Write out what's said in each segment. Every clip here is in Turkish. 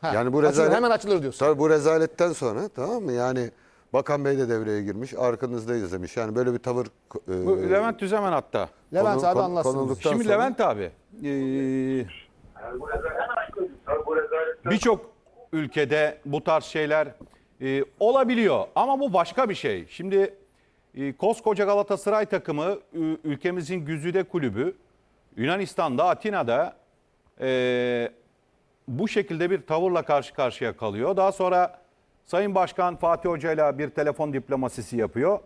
Ha, Yani bu açılır, rezalet hemen açılır diyorsun. Tabii bu rezaletten sonra tamam mı? Yani Bakan Bey de devreye girmiş. Arkanızdayız demiş. Yani böyle bir tavır e, Bu Levent Düzemen hatta. Levent konu- abi konu- anlatsın. Şimdi sonra- Levent abi e, birçok ülkede bu tarz şeyler e, olabiliyor ama bu başka bir şey. Şimdi e, koskoca Galatasaray takımı ülkemizin güzide kulübü Yunanistan'da Atina'da e, bu şekilde bir tavırla karşı karşıya kalıyor. Daha sonra Sayın Başkan Fatih Hoca ile bir telefon diplomasisi yapıyor.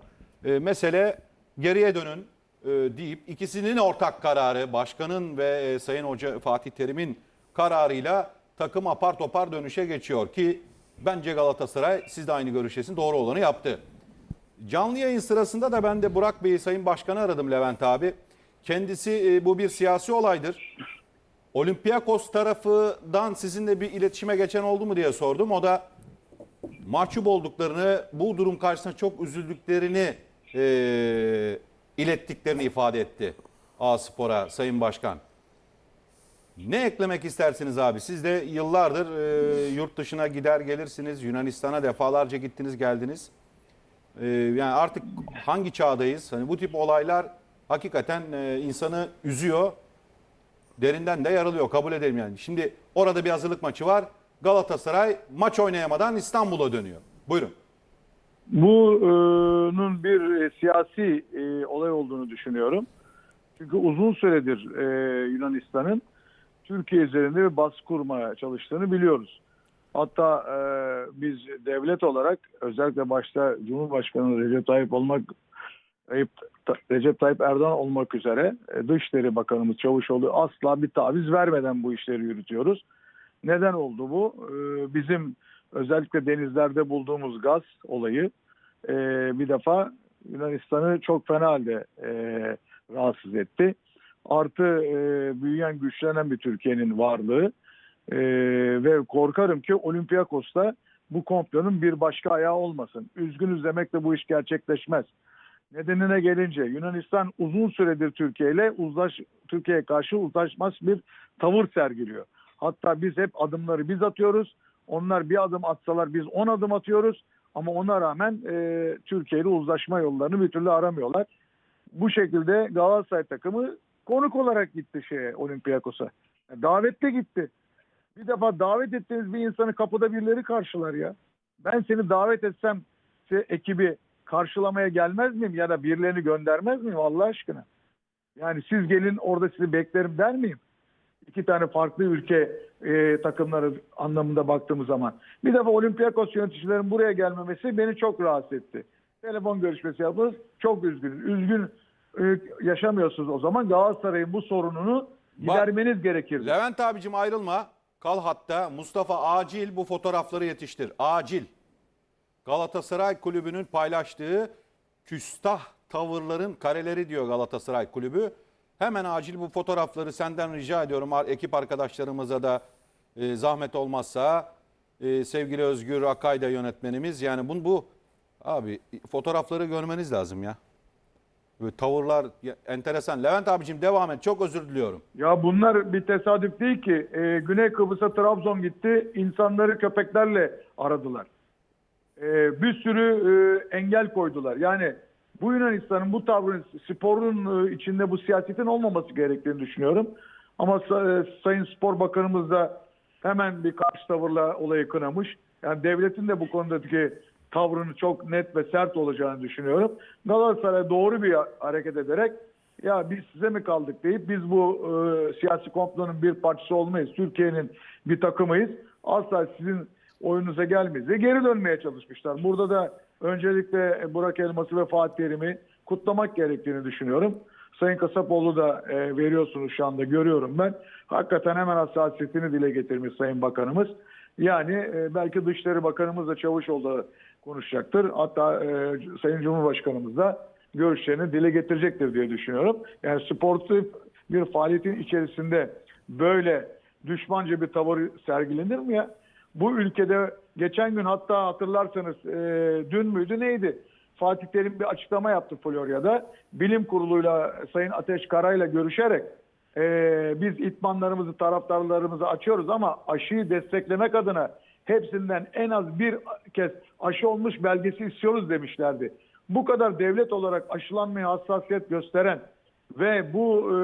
E, mesele geriye dönün e, deyip ikisinin ortak kararı başkanın ve e, Sayın Hoca Fatih Terim'in kararıyla takım apar topar dönüşe geçiyor ki bence Galatasaray siz de aynı görüşesin doğru olanı yaptı. Canlı yayın sırasında da ben de Burak Bey'i Sayın Başkan'ı aradım Levent abi. Kendisi e, bu bir siyasi olaydır. Olympiakos tarafından sizinle bir iletişime geçen oldu mu diye sordum. O da mahcup olduklarını, bu durum karşısında çok üzüldüklerini e, ilettiklerini ifade etti. A Spor'a Sayın Başkan. Ne eklemek istersiniz abi? Siz de yıllardır e, yurt dışına gider gelirsiniz. Yunanistan'a defalarca gittiniz geldiniz. E, yani artık hangi çağdayız? Hani bu tip olaylar hakikaten e, insanı üzüyor. Derinden de yaralıyor kabul edelim yani. Şimdi orada bir hazırlık maçı var. Galatasaray maç oynayamadan İstanbul'a dönüyor. Buyurun. Bunun bir e, siyasi e, olay olduğunu düşünüyorum. Çünkü uzun süredir e, Yunanistan'ın Türkiye üzerinde bir baskı kurmaya çalıştığını biliyoruz. Hatta biz devlet olarak özellikle başta Cumhurbaşkanı Recep Tayyip olmak Recep Tayyip Erdoğan olmak üzere e, Dışişleri Bakanımız Çavuşoğlu asla bir taviz vermeden bu işleri yürütüyoruz. Neden oldu bu? E, bizim özellikle denizlerde bulduğumuz gaz olayı e, bir defa Yunanistan'ı çok fena halde rahatsız etti. Artı büyüyen güçlenen bir Türkiye'nin varlığı ve korkarım ki Olympiakos'ta bu komplonun bir başka ayağı olmasın. Üzgünüz demekle bu iş gerçekleşmez. Nedenine gelince Yunanistan uzun süredir Türkiye ile uzlaş Türkiye'ye karşı uzlaşmaz bir tavır sergiliyor. Hatta biz hep adımları biz atıyoruz. Onlar bir adım atsalar biz on adım atıyoruz. Ama ona rağmen e, Türkiye ile uzlaşma yollarını bir türlü aramıyorlar. Bu şekilde Galatasaray takımı konuk olarak gitti şeye Olympiakos'a. Davetle gitti. Bir defa davet ettiğiniz bir insanı kapıda birileri karşılar ya. Ben seni davet etsem işte ekibi karşılamaya gelmez miyim ya da birilerini göndermez miyim Allah aşkına? Yani siz gelin orada sizi beklerim der miyim? İki tane farklı ülke e, takımları anlamında baktığımız zaman. Bir defa Olympiakos yöneticilerin buraya gelmemesi beni çok rahatsız etti. Telefon görüşmesi yapıyoruz. Çok üzgünüz. Üzgün e, yaşamıyorsunuz o zaman. Galatasaray'ın bu sorununu gidermeniz gerekirdi. Levent abicim ayrılma. Kal hatta. Mustafa acil bu fotoğrafları yetiştir. Acil. Galatasaray Kulübü'nün paylaştığı küstah tavırların kareleri diyor Galatasaray Kulübü. Hemen acil bu fotoğrafları senden rica ediyorum. Ekip arkadaşlarımıza da e, zahmet olmazsa e, sevgili Özgür Akayda yönetmenimiz. Yani bu, bu abi fotoğrafları görmeniz lazım ya. Böyle tavırlar ya, enteresan. Levent abicim devam et. Çok özür diliyorum. Ya bunlar bir tesadüf değil ki. Ee, Güney Kıbrıs'a Trabzon gitti. İnsanları köpeklerle aradılar. Ee, bir sürü e, engel koydular. Yani bu Yunanistan'ın bu tavrın sporun e, içinde bu siyasetin olmaması gerektiğini düşünüyorum. Ama e, Sayın Spor Bakanımız da hemen bir karşı tavırla olayı kınamış. Yani devletin de bu konudaki tavrını çok net ve sert olacağını düşünüyorum. Galatasaray doğru bir hareket ederek ya biz size mi kaldık deyip biz bu e, siyasi komplonun bir parçası olmayız. Türkiye'nin bir takımıyız. Asla sizin oyununuza gelmeyiz ve geri dönmeye çalışmışlar. Burada da öncelikle Burak Elmas'ı ve Fatih Terim'i kutlamak gerektiğini düşünüyorum. Sayın Kasapoğlu da e, veriyorsunuz şu anda görüyorum ben. Hakikaten hemen hassasiyetini dile getirmiş Sayın Bakanımız. Yani e, belki Dışişleri Bakanımız da Çavuşoğlu konuşacaktır. Hatta e, Sayın Cumhurbaşkanımız da görüşlerini dile getirecektir diye düşünüyorum. Yani sportif bir faaliyetin içerisinde böyle düşmanca bir tavır sergilenir mi ya? Bu ülkede geçen gün hatta hatırlarsanız e, dün müydü neydi? Fatih Terim bir açıklama yaptı Florya'da. Bilim kuruluyla Sayın Ateş Karay'la görüşerek Ee, biz itmanlarımızı, taraftarlarımızı açıyoruz ama aşıyı desteklemek adına hepsinden en az bir kez aşı olmuş belgesi istiyoruz demişlerdi. Bu kadar devlet olarak aşılanmaya hassasiyet gösteren ve bu e,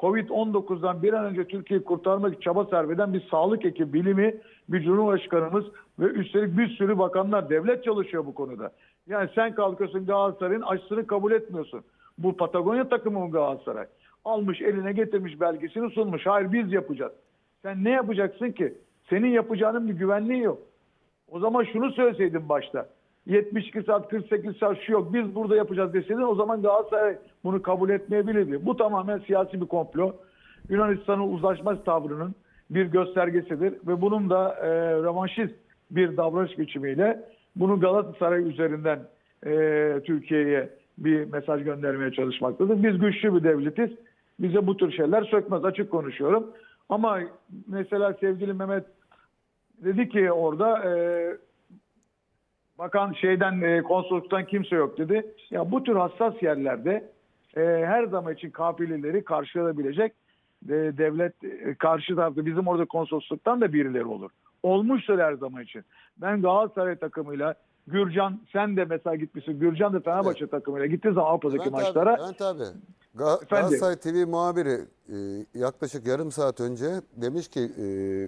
Covid-19'dan bir an önce Türkiye'yi kurtarmak çaba sarf eden bir sağlık ekibi, bilimi, bir cumhurbaşkanımız ve üstelik bir sürü bakanlar, devlet çalışıyor bu konuda. Yani sen kalkıyorsun Galatasaray'ın aşısını kabul etmiyorsun. Bu Patagonya takımı mı Galatasaray? Almış eline getirmiş belgesini sunmuş. Hayır biz yapacağız. Sen ne yapacaksın ki? Senin yapacağının bir güvenliği yok. O zaman şunu söyleseydin başta. 72 saat 48 saat şu yok biz burada yapacağız deseydin o zaman Galatasaray bunu kabul etmeyebilirdi. Bu tamamen siyasi bir komplo. Yunanistan'ın uzlaşmaz tavrının bir göstergesidir ve bunun da e, revanşist bir davranış biçimiyle bunu Galatasaray üzerinden e, Türkiye'ye bir mesaj göndermeye çalışmaktadır. Biz güçlü bir devletiz. Bize bu tür şeyler sökmez. Açık konuşuyorum. Ama mesela sevgili Mehmet dedi ki orada e, bakan şeyden e, konsolosluktan kimse yok dedi. Ya bu tür hassas yerlerde e, her zaman için kafilileri karşılayabilecek e, devlet e, karşı tarafta bizim orada konsolosluktan da birileri olur. Olmuştur her zaman için. Ben Galatasaray takımıyla Gürcan sen de mesela gitmişsin. Gürcan da Fenerbahçe takımıyla gittiği zaman Avrupa'daki Levent maçlara Abi, Levent abi. Ga- Efendim? Galatasaray TV muhabiri e, yaklaşık yarım saat önce demiş ki e,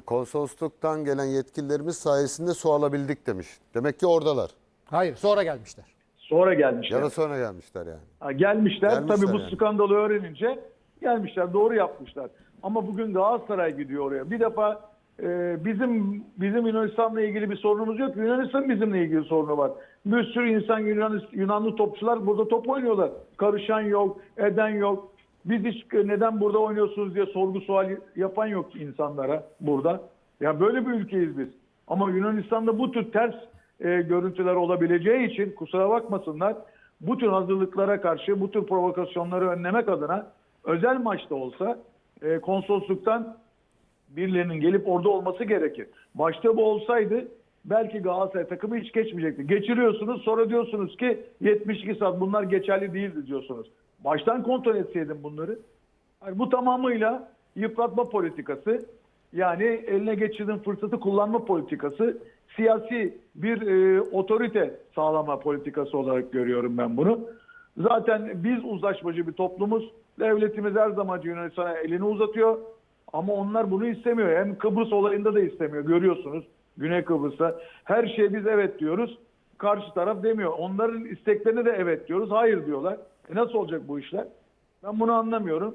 konsolosluktan gelen yetkililerimiz sayesinde su alabildik demiş. Demek ki oradalar. Hayır sonra gelmişler. sonra gelmişler. Ya da sonra gelmişler yani. Ha, gelmişler. Gelmişler Tabii bu yani. skandalı öğrenince gelmişler. Doğru yapmışlar. Ama bugün Galatasaray gidiyor oraya. Bir defa e, bizim bizim Yunanistan'la ilgili bir sorunumuz yok. Yunanistan bizimle ilgili sorunu var. Bir sürü insan Yunan, Yunanlı topçular burada top oynuyorlar. Karışan yok, eden yok. Biz hiç e, neden burada oynuyorsunuz diye sorgu sual yapan yok insanlara burada. Ya böyle bir ülkeyiz biz. Ama Yunanistan'da bu tür ters e, görüntüler olabileceği için kusura bakmasınlar. Bu tür hazırlıklara karşı bu tür provokasyonları önlemek adına özel maçta olsa e, konsolosluktan birilerinin gelip orada olması gerekir. Başta bu olsaydı belki Galatasaray takımı hiç geçmeyecekti. Geçiriyorsunuz sonra diyorsunuz ki 72 saat bunlar geçerli değildi diyorsunuz. Baştan kontrol etseydin bunları. Yani bu tamamıyla yıpratma politikası. Yani eline geçirdiğin fırsatı kullanma politikası. Siyasi bir e, otorite sağlama politikası olarak görüyorum ben bunu. Zaten biz uzlaşmacı bir toplumuz. Devletimiz her zaman Yunanistan'a elini uzatıyor. Ama onlar bunu istemiyor. Hem Kıbrıs olayında da istemiyor. Görüyorsunuz Güney Kıbrıs'ta. Her şeye biz evet diyoruz. Karşı taraf demiyor. Onların isteklerine de evet diyoruz. Hayır diyorlar. E nasıl olacak bu işler? Ben bunu anlamıyorum.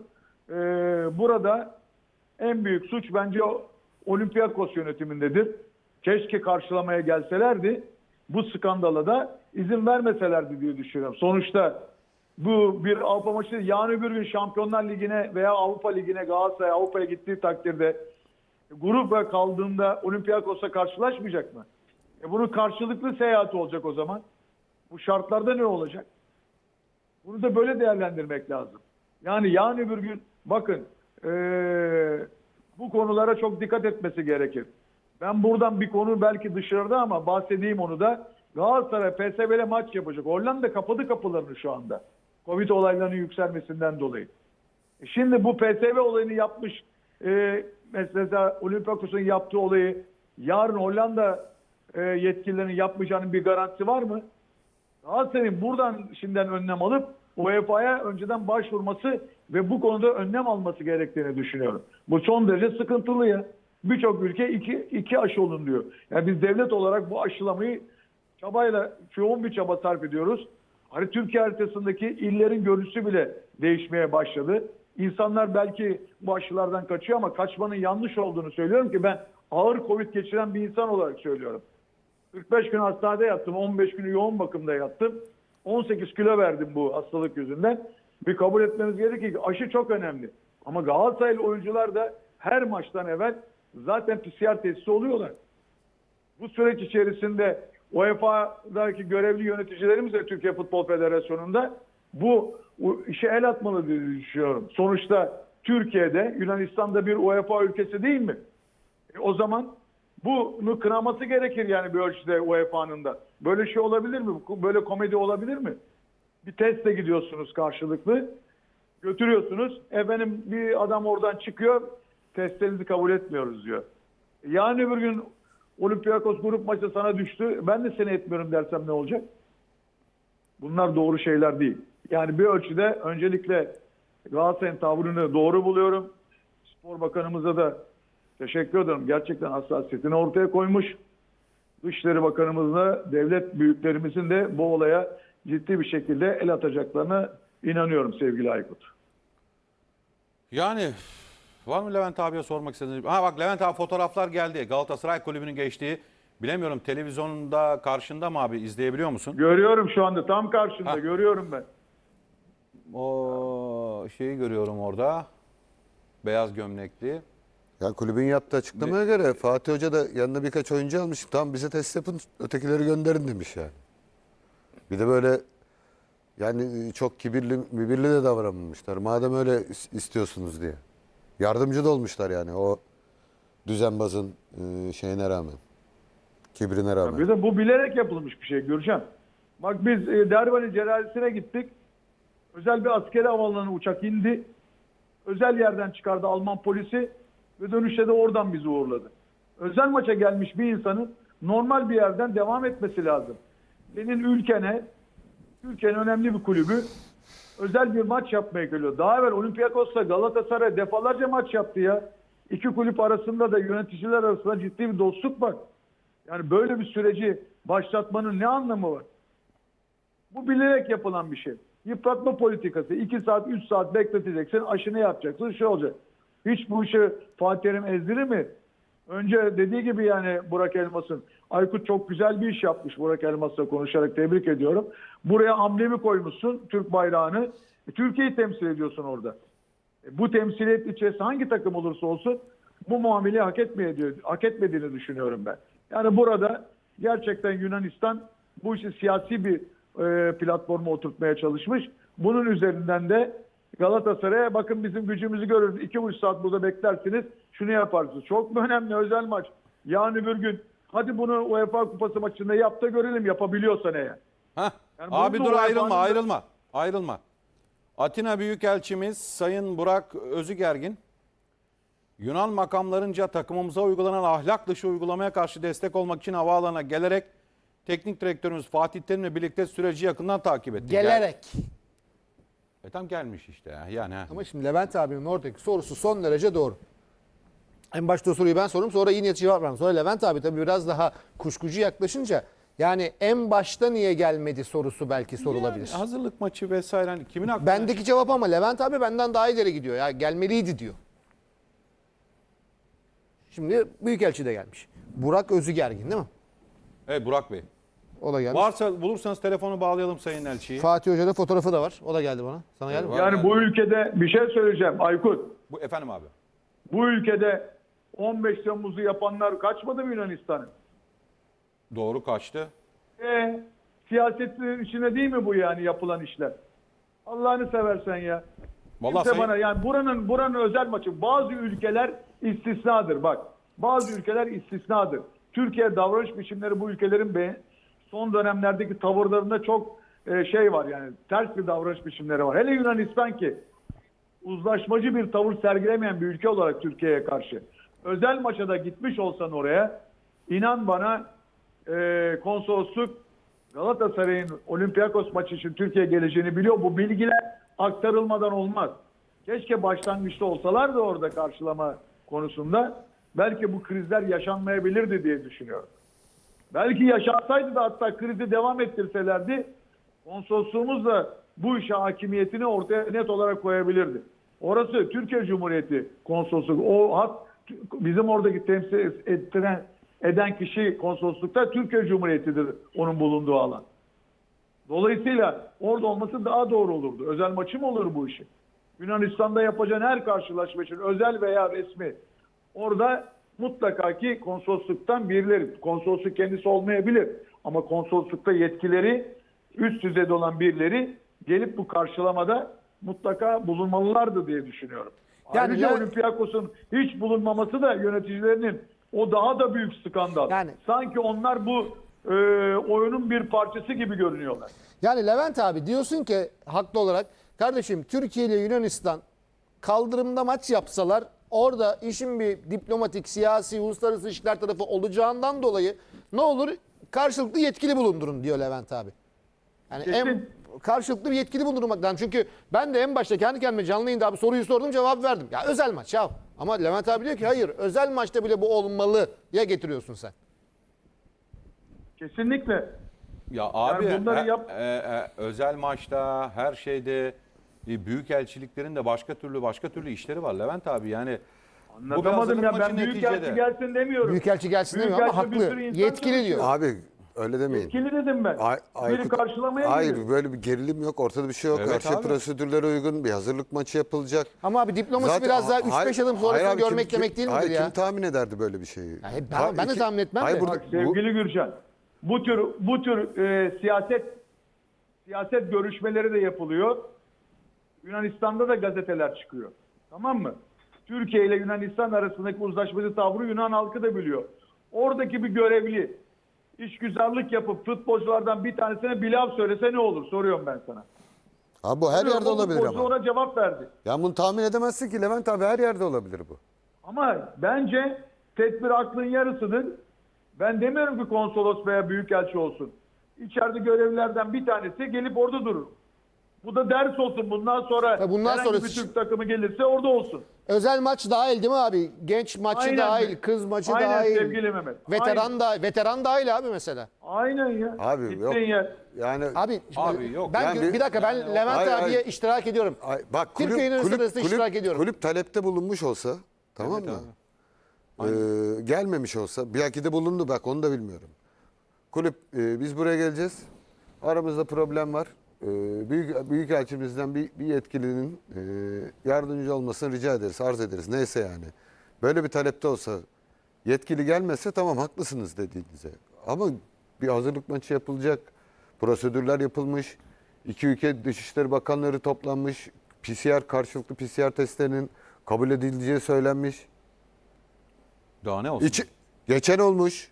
Ee, burada en büyük suç bence Olympiakos yönetimindedir. Keşke karşılamaya gelselerdi. Bu skandala da izin vermeselerdi diye düşünüyorum. Sonuçta bu bir Avrupa maçı yarın öbür gün Şampiyonlar Ligi'ne veya Avrupa Ligi'ne Galatasaray Avrupa'ya gittiği takdirde grup kaldığında Olympiakos'a karşılaşmayacak mı? E bunun karşılıklı seyahati olacak o zaman. Bu şartlarda ne olacak? Bunu da böyle değerlendirmek lazım. Yani yarın öbür gün bakın eee, bu konulara çok dikkat etmesi gerekir. Ben buradan bir konu belki dışarıda ama bahsedeyim onu da. Galatasaray PSV'le maç yapacak. Hollanda kapadı kapılarını şu anda. Covid olaylarının yükselmesinden dolayı. E Şimdi bu PSV olayını yapmış e, mesela Olympiakos'un yaptığı olayı yarın Hollanda e, yetkililerinin yapmayacağının bir garantisi var mı? Galatasaray'ın buradan şimdiden önlem alıp UEFA'ya önceden başvurması ve bu konuda önlem alması gerektiğini düşünüyorum. Bu son derece sıkıntılı ya. Birçok ülke iki, iki aşı olun diyor. Yani biz devlet olarak bu aşılamayı çabayla, yoğun bir çaba sarf ediyoruz. Hani Türkiye haritasındaki illerin görüntüsü bile değişmeye başladı. İnsanlar belki bu aşılardan kaçıyor ama kaçmanın yanlış olduğunu söylüyorum ki ben ağır Covid geçiren bir insan olarak söylüyorum. 45 gün hastanede yattım, 15 günü yoğun bakımda yattım. 18 kilo verdim bu hastalık yüzünden. Bir kabul etmemiz gerekir ki aşı çok önemli. Ama Galatasaraylı oyuncular da her maçtan evvel zaten PCR testi oluyorlar. Bu süreç içerisinde UEFA'daki görevli yöneticilerimiz de Türkiye Futbol Federasyonu'nda bu işe el atmalı diye düşünüyorum. Sonuçta Türkiye'de Yunanistan'da bir UEFA ülkesi değil mi? E o zaman bunu kınaması gerekir yani bir ölçüde UEFA'nın da. Böyle şey olabilir mi? Böyle komedi olabilir mi? Bir testle gidiyorsunuz karşılıklı. Götürüyorsunuz. Efendim bir adam oradan çıkıyor. Testlerinizi kabul etmiyoruz diyor. Yani öbür gün Olympiakos grup maçı sana düştü. Ben de seni etmiyorum dersem ne olacak? Bunlar doğru şeyler değil. Yani bir ölçüde öncelikle Galatasaray'ın tavrını doğru buluyorum. Spor Bakanımıza da teşekkür ederim. Gerçekten hassasiyetini ortaya koymuş. Dışişleri Bakanımızla devlet büyüklerimizin de bu olaya ciddi bir şekilde el atacaklarına inanıyorum sevgili Aykut. Yani var mı Levent abiye sormak istediğiniz? Ha bak Levent abi fotoğraflar geldi. Galatasaray kulübünün geçtiği. Bilemiyorum televizyonda karşında mı abi izleyebiliyor musun? Görüyorum şu anda tam karşında Ha. görüyorum ben. O şeyi görüyorum orada. Beyaz gömlekli. Ya kulübün yaptığı açıklamaya göre Fatih Hoca da yanına birkaç oyuncu almış. Tamam bize test yapın ötekileri gönderin demiş yani. Bir de böyle yani çok kibirli mübirli de davranmamışlar. Madem öyle is- istiyorsunuz diye. Yardımcı da olmuşlar yani o düzenbazın e, şeyine rağmen. Kibrine rağmen. Bir de bu bilerek yapılmış bir şey Gürcan. Bak biz e, Cerrahisi'ne gittik. Özel bir askeri havaalanına uçak indi. Özel yerden çıkardı Alman polisi ve dönüşte de oradan bizi uğurladı. Özel maça gelmiş bir insanın normal bir yerden devam etmesi lazım. Senin ülkene, Türkiye'nin önemli bir kulübü özel bir maç yapmaya geliyor. Daha evvel Olympiakos'la Galatasaray defalarca maç yaptı ya. İki kulüp arasında da yöneticiler arasında ciddi bir dostluk var. Yani böyle bir süreci başlatmanın ne anlamı var? Bu bilerek yapılan bir şey. Yıpratma politikası. 2 saat, 3 saat bekleteceksin, aşını yapacaksın, şey olacak. Hiç bu işi Fatih Terim ezdirir mi? Önce dediği gibi yani Burak Elmas'ın. Aykut çok güzel bir iş yapmış Burak Elmas'la konuşarak tebrik ediyorum. Buraya amblemi koymuşsun, Türk bayrağını. E, Türkiye'yi temsil ediyorsun orada. E, bu temsiliyet içerisinde hangi takım olursa olsun bu muameleyi hak etmeye hak etmediğini düşünüyorum ben. Yani burada gerçekten Yunanistan bu işi siyasi bir e, platforma oturtmaya çalışmış. Bunun üzerinden de Galatasaray'a bakın bizim gücümüzü görün. İki buçuk saat burada beklersiniz. Şunu yaparsınız. Çok mu önemli özel maç? Yarın öbür gün hadi bunu UEFA Kupası maçında yap da görelim yapabiliyorsan eğer. Hah. Yani Abi dur ayrılma yapanın da- ayrılma. Ayrılma. Atina Büyükelçimiz Sayın Burak Özügergin Yunan makamlarınca takımımıza uygulanan ahlak dışı uygulamaya karşı destek olmak için havaalanına gelerek teknik direktörümüz Fatih Terim'le birlikte süreci yakından takip etti. Gel- Gelerek. E tam gelmiş işte ya, yani. ha. Ama şimdi Levent abinin oradaki sorusu son derece doğru. En başta soruyu ben sordum sonra iyi niyetli cevap verdim. Sonra Levent abi tabii biraz daha kuşkucu yaklaşınca yani en başta niye gelmedi sorusu belki sorulabilir. Yani hazırlık maçı vesaire hani kimin aklına? Bendeki cevap ama Levent abi benden daha ileri gidiyor. Ya gelmeliydi diyor. Şimdi Büyükelçi de gelmiş. Burak Özügergin değil mi? Evet Burak Bey. O da gelmiş. Varsa bulursanız telefonu bağlayalım Sayın Elçi'yi. Fatih Hoca'da fotoğrafı da var. O da geldi bana. Sana geldi mi? Yani bu ülkede bir şey söyleyeceğim Aykut. Bu efendim abi. Bu ülkede 15 Temmuz'u yapanlar kaçmadı mı Yunanistan'ın? Doğru kaçtı. E, siyasetin içine değil mi bu yani yapılan işler? Allah'ını seversen ya. Vallahi Kimse sayın- bana yani buranın buranın özel maçı. Bazı ülkeler istisnadır bak. Bazı ülkeler istisnadır. Türkiye davranış biçimleri bu ülkelerin be, son dönemlerdeki tavırlarında çok e, şey var yani ters bir davranış biçimleri var. Hele Yunanistan ki uzlaşmacı bir tavır sergilemeyen bir ülke olarak Türkiye'ye karşı. Özel maça da gitmiş olsan oraya inan bana e, konsolosluk Galatasaray'ın Olympiakos maçı için Türkiye geleceğini biliyor. Bu bilgiler aktarılmadan olmaz. Keşke başlangıçta olsalar da orada karşılama konusunda belki bu krizler yaşanmayabilirdi diye düşünüyorum. Belki yaşansaydı da hatta krizi devam ettirselerdi konsolosluğumuz da bu işe hakimiyetini ortaya net olarak koyabilirdi. Orası Türkiye Cumhuriyeti konsolosluğu. O hat bizim oradaki temsil ettiren eden kişi konsoloslukta Türkiye Cumhuriyeti'dir onun bulunduğu alan. Dolayısıyla orada olması daha doğru olurdu. Özel maçı mı olur bu işi? Yunanistan'da yapacağın her karşılaşma için özel veya resmi orada mutlaka ki konsolosluktan birileri, konsolosluk kendisi olmayabilir ama konsoloslukta yetkileri üst düzeyde olan birileri gelip bu karşılamada mutlaka bulunmalılardı diye düşünüyorum. Yani Ayrıca la- Olympiakos'un hiç bulunmaması da yöneticilerinin o daha da büyük skandal. Yani- Sanki onlar bu e, oyunun bir parçası gibi görünüyorlar. Yani Levent abi diyorsun ki haklı olarak Kardeşim Türkiye ile Yunanistan kaldırımda maç yapsalar orada işin bir diplomatik, siyasi, uluslararası ilişkiler tarafı olacağından dolayı ne olur karşılıklı yetkili bulundurun diyor Levent abi. Yani en Kesin. Karşılıklı bir yetkili bulundurmak lazım. Çünkü ben de en başta kendi kendime canlı yayında abi soruyu sordum cevap verdim. Ya özel maç ya. Ama Levent abi diyor ki hayır özel maçta bile bu olmalı ya getiriyorsun sen. Kesinlikle. Ya abi bunları he- yap- e, e, özel maçta her şeyde e, büyük elçiliklerin de başka türlü başka türlü işleri var Levent abi yani Anlatamadım ya ben büyük elçi gelsin demiyorum. Büyükelçi gelsin demiyor ama Büyükelçi bir haklı. sürü insan Yetkili diyor. Abi öyle demeyin. Yetkili dedim ben. Ay, Biri Aykut- karşılamaya Hayır gidiyor. böyle bir gerilim yok. Ortada bir şey yok. Evet Her şey abi. prosedürlere uygun. Bir hazırlık maçı yapılacak. Ama abi diplomasi Zaten- biraz daha Hayır- 3-5 adım sonrasını abi, görmek kim- demek değil midir hayır, ya? Kim tahmin ederdi böyle bir şeyi? Ya hep- Ta- ben de iki- tahmin etmem Hayır, de. burada, Bak sevgili Gürcan, bu tür bu tür e, siyaset siyaset görüşmeleri de yapılıyor. Yunanistan'da da gazeteler çıkıyor. Tamam mı? Türkiye ile Yunanistan arasındaki uzlaşmacı tavrı Yunan halkı da biliyor. Oradaki bir görevli işgüzarlık yapıp futbolculardan bir tanesine bir laf söylese ne olur? Soruyorum ben sana. Abi bu her Soruyorum, yerde o olabilir futbolcu ama. ona cevap verdi. Ya bunu tahmin edemezsin ki Levent abi her yerde olabilir bu. Ama bence tedbir aklın yarısıdır. Ben demiyorum ki konsolos veya büyükelçi olsun. İçeride görevlilerden bir tanesi gelip orada durur. Bu da ders olsun. Bundan sonra Ha, bundan herhangi sonrası- bir Türk takımı gelirse orada olsun. Özel maç dahil değil mi abi? Genç maçı Aynen. dahil, kız maçı Aynen dahil. sevgili Mehmet. Veteran Aynen. da veteran dahil abi mesela. Aynen ya. Abi Gittiğin yok. yer. Yani Abi, Abi yok. Ben Yani bir, dakika ben Levent Hayır, abiye hayır. iştirak ediyorum. Ay, bak kulüp, kulüp, arasında kulüp, iştirak ediyorum. kulüp talepte bulunmuş olsa tamam mı? Ee, gelmemiş olsa belki de bulundu bak onu da bilmiyorum. Kulüp e, biz buraya geleceğiz. Aramızda problem var. Ee, büyük büyükelçimizden bir, bir yetkilinin e, yardımcı olmasını rica ederiz, arz ederiz. Neyse yani. Böyle bir talepte olsa yetkili gelmezse tamam haklısınız dediğinize. Ama bir hazırlık maçı yapılacak. Prosedürler yapılmış. İki ülke Dışişleri Bakanları toplanmış. PCR karşılıklı PCR testlerinin kabul edileceği söylenmiş. Daha ne olsun? İçi, geçen olmuş.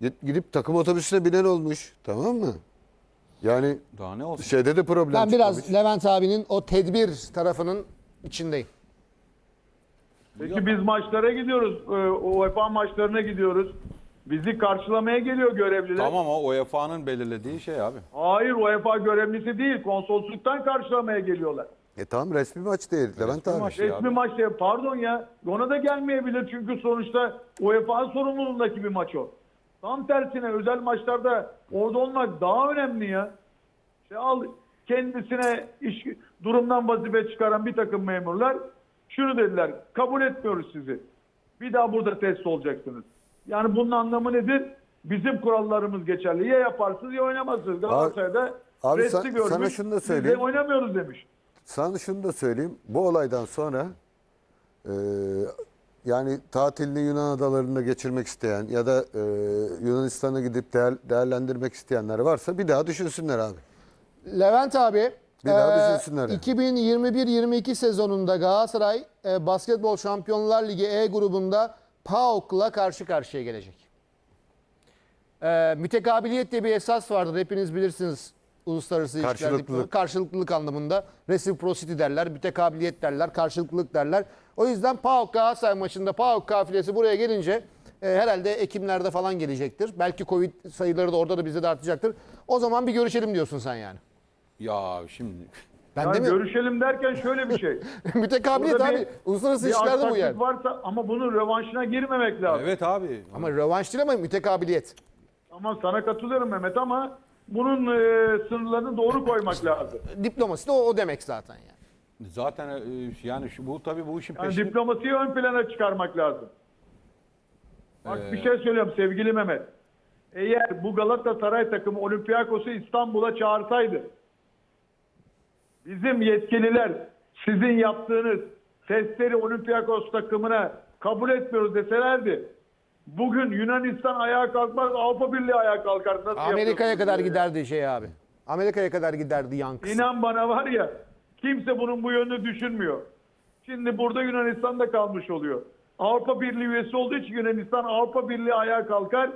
Gidip takım otobüsüne binen olmuş. Tamam mı? Yani Daha ne olsun? şeyde de problem Ben biraz çıkmamış. Levent abinin o tedbir tarafının içindeyim. Peki biz maçlara gidiyoruz. e, UEFA maçlarına gidiyoruz. Bizi karşılamaya geliyor görevliler. Tamam o UEFA'nın belirlediği şey abi. Hayır UEFA görevlisi değil. Konsolosluktan karşılamaya geliyorlar. E tamam resmi maç değil Levent abi. maç. Şey Resmi abi. maçta pardon ya ona da gelmeyebilir çünkü sonuçta UEFA sorumluluğundaki bir maç o. Tam tersine özel maçlarda orada olmak daha önemli ya. Şey al kendisine iş durumdan vazife çıkaran bir takım memurlar şunu dediler kabul etmiyoruz sizi. Bir daha burada test olacaksınız. Yani bunun anlamı nedir? Bizim kurallarımız geçerli. Ya yaparsınız ya oynamazsınız. Galatasaray'da abi resti sen- görmüş. sana şunu da biz de söyleyeyim. oynamıyoruz demiş. Sana şunu da söyleyeyim. Bu olaydan sonra e, yani tatilini Yunan adalarında geçirmek isteyen ya da e, Yunanistan'a gidip değer- değerlendirmek isteyenler varsa bir daha düşünsünler abi. Levent abi Bir daha eee, düşünsünler yani. 2021-22 sezonunda Galatasaray eee, Basketbol Şampiyonlar Ligi E grubunda PAOK'la karşı karşıya gelecek. Eee mütekabiliyet diye bir esas vardır. Hepiniz bilirsiniz uluslararası ilişkiler Karşılıklılık. diploması. Karşılıklılık anlamında reciprocity derler, mütekabiliyet derler, karşılıklılık derler. O yüzden PAOK Galatasaray maçında PAOK kafilesi buraya gelince e, herhalde Ekimlerde falan gelecektir. Belki Covid sayıları da orada da bizde de artacaktır. O zaman bir görüşelim diyorsun sen yani. Ya şimdi Ben Yani demiyorum. görüşelim derken şöyle bir şey. Mütekabiliyet abi. bir- Uluslararası bir ilişkilerde bu yani. varsa ama bunun rövanşına girmemek lazım. evet abi. Ama rövanş değil ama mütekabiliyet. Ama sana katılıyorum Mehmet ama bunun e, sınırlarını doğru koymak lazım. Diplomasi de o, o demek zaten yani. Zaten e, yani şu, bu tabii bu işin Yani peşinde. diplomasiyi ön plana çıkarmak lazım. Bak Ee, bir şey söylüyorum sevgili Mehmet. Eğer bu Galatasaray takımı Olympiakos'u İstanbul'a çağırsaydı bizim yetkililer sizin yaptığınız testleri Olympiakos takımına kabul etmiyoruz deselerdi bugün Yunanistan ayağa kalkmaz Avrupa Birliği ayağa kalkar. Nasıl Amerika'ya kadar diye. giderdi şey abi. Amerika'ya kadar giderdi yankısı. İnan bana var ya kimse bunun bu yönünü düşünmüyor. Şimdi burada Yunanistan'da kalmış oluyor. Avrupa Birliği üyesi olduğu için Yunanistan Avrupa Birliği ayağa kalkar.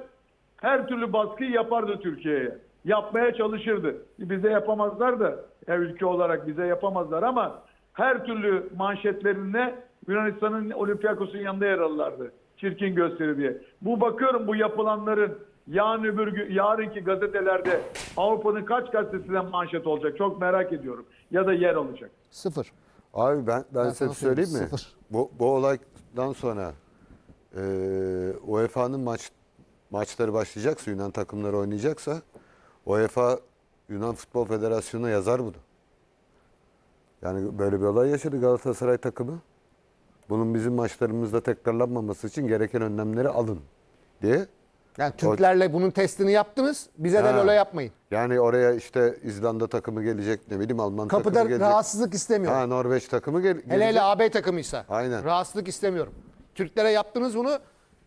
Her türlü baskıyı yapardı Türkiye'ye. Yapmaya çalışırdı. Bize yapamazlar da ya ülke olarak bize yapamazlar ama her türlü manşetlerinde Yunanistan'ın Olympiakos'un yanında yer alırlardı. Çirkin gösteri diye. Bu bakıyorum bu yapılanların yarın öbür gün, yarınki gazetelerde Avrupa'nın kaç gazetesinden manşet olacak çok merak ediyorum. Ya da yer alacak. Sıfır. Abi ben ben, Ben size söyleyeyim mi? sıfır. Bu, bu olaydan sonra e, UEFA'nın maç maçları başlayacaksa Yunan takımları oynayacaksa UEFA Yunan Futbol Federasyonu'na yazar bunu. Yani böyle bir olay yaşadı Galatasaray takımı. Bunun bizim maçlarımızda tekrarlanmaması için gereken önlemleri alın diye. Yani Türklerle bunun testini yaptınız. Bize de öyle yapmayın. Yani oraya işte İzlanda takımı gelecek ne bileyim Alman Kapıda takımı gelecek. rahatsızlık istemiyorum. Ha Norveç takımı gel- gelecek. Hele hele AB takımıysa. Aynen. Rahatsızlık istemiyorum. Türklere yaptınız bunu.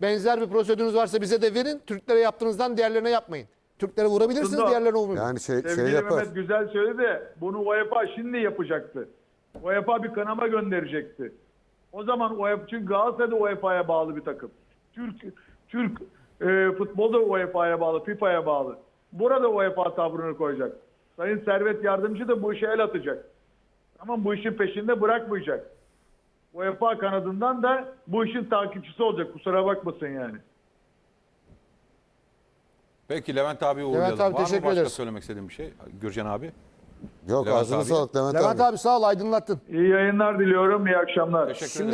Benzer bir prosedürünüz varsa bize de verin. Türklere yaptığınızdan diğerlerine yapmayın. Türklere vurabilirsiniz, Aslında- diğerlerine vurmayın. Yani şey, şey Sevgili yapar. Mehmet güzel söyledi de bunu UEFA şimdi yapacaktı. UEFA bir kanama gönderecekti. O zaman UEFA çünkü Galatasaray da UEFA'ya bağlı bir takım. Türk Türk e, futbol da UEFA'ya bağlı, FIFA'ya bağlı. Burada UEFA tavrını koyacak. Sayın Servet Yardımcı da bu işe el atacak. Ama bu işin peşinde bırakmayacak. UEFA kanadından da bu işin takipçisi olacak. Kusura bakmasın yani. Peki Levent abi uğurlayalım. abi, Var mı teşekkür başka ederiz. söylemek istediğim bir şey? Gürcan abi. Yok Levent ağzına abi. sağlık Levent, Levent abi sağ ol aydınlattın. İyi yayınlar diliyorum. İyi akşamlar. Teşekkür Şimdi